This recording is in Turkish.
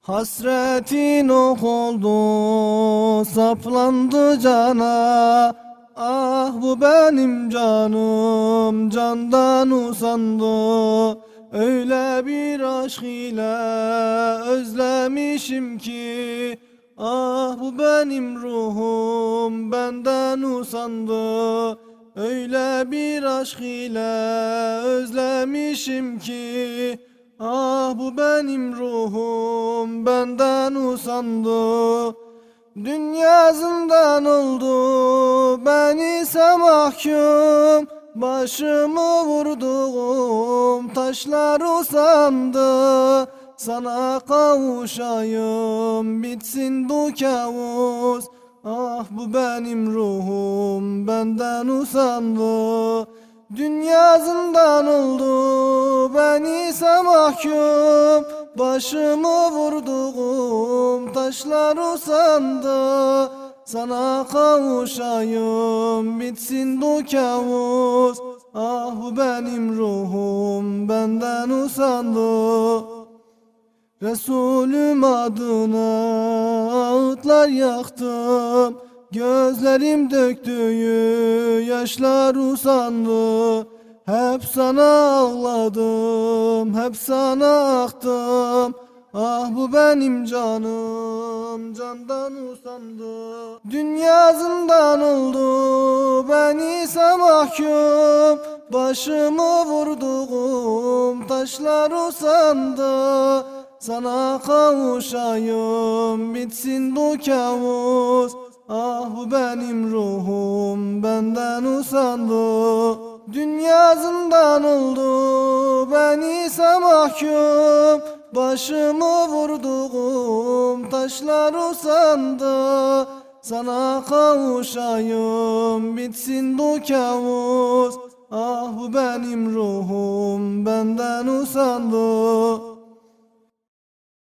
Hasretin ok oldu, saplandı cana. Ah bu benim canım, candan usandı. Öyle bir aşk ile özlemişim ki. Ah bu benim ruhum, benden usandı. Öyle bir aşk ile özlemişim ki. Ah bu benim ruhum benden usandı. Dünya zindan oldu ben ise mahkum. Başımı vurduğum taşlar usandı. Sana kavuşayım bitsin bu kavus Ah bu benim ruhum benden usandı Dünya zindan oldu ben ise mahkum. Başımı vurduğum taşlar usandı Sana kavuşayım bitsin bu kabus. Ah benim ruhum benden usandı. Resulüm adına ağıtlar yaktım Gözlerim döktüğü yaşlar usandı. Hep sana ağladım, hep sana aktım. Ah bu benim canım, candan usandı. Dünya zindan oldu, ben ise mahkum Başımı vurduğum taşlar usandı. Sana kavuşayım, bitsin bu kabus Ah bu benim ruhum benden usandı. Dünya zindan oldu ben ise mahkum. Başımı vurduğum taşlar usandı. Sana kavuşayım bitsin bu kabus Ah bu benim ruhum benden usandı